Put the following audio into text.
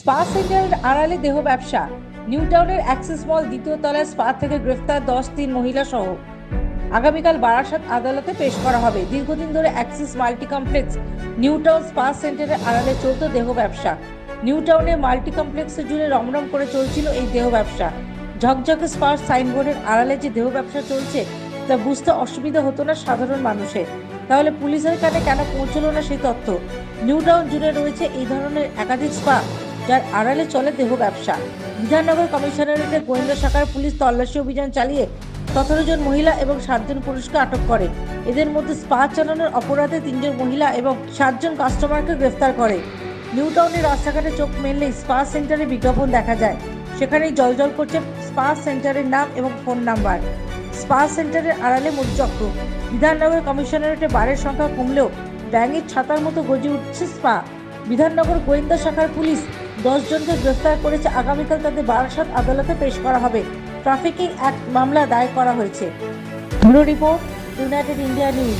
Spa সেন্টারের আড়ালে দেহ ব্যবসা। নিউ টাউনের অ্যাক্সিস মল দ্বিতীয় তলায় স্পা থেকে গ্রেফতার দশ তিন মহিলা সহ। আগামীকাল বারাসাত আদালতে পেশ করা হবে। দীর্ঘদিন ধরে Axis multi complex new town spa সেন্টারের আড়ালে চলত দেহ ব্যবসা। নিউ টাউনে মাল্টি কমপ্লেক্সের জুড়ে রমরম করে চলছিল এই দেহ ব্যবসা। ঝকঝকে স্পা সাইনবোর্ডের আড়ালে যে দেহ ব্যবসা চলছে, তা বুঝতে অসুবিধা হতো না সাধারণ মানুষের। তাহলে পুলিশের কানে কেন পৌঁছলো না সেই তথ্য? নিউ টাউন জুড়ে রয়েছে এই ধরনের একাধিক স্পা। যার আড়ালে চলে দেহ ব্যবসা। বিধাননগর কমিশনারেটের গোয়েন্দা শাখার পুলিশ তল্লাশি অভিযান চালিয়ে সতেরো জন মহিলা এবং সাতজন পুরুষকে আটক করে। এদের মধ্যে স্পা চালানোর অপরাধে তিনজন মহিলা এবং সাতজন কাস্টমারকে গ্রেফতার করে। নিউ টাউনের রাস্তাঘাটে চোখ মেললেই স্পা সেন্টারে বিজ্ঞাপন দেখা যায়। সেখানেই জলজল করছে স্পা সেন্টারের নাম এবং ফোন নাম্বার। স্পা সেন্টারের আড়ালে মধ্যচক্র বিধাননগর কমিশনারেটে বারের সংখ্যা কমলেও ব্যাঙের ছাতার মতো গজে উঠছে স্পা। বিধাননগর গোয়েন্দা শাখার পুলিশ দশ জনকে গ্রেফতার করেছে আগামীকাল তাদের বারাসাত আদালতে পেশ করা হবে। ট্রাফিকিং এক মামলা দায়ের করা হয়েছে। Bureau report, united India news.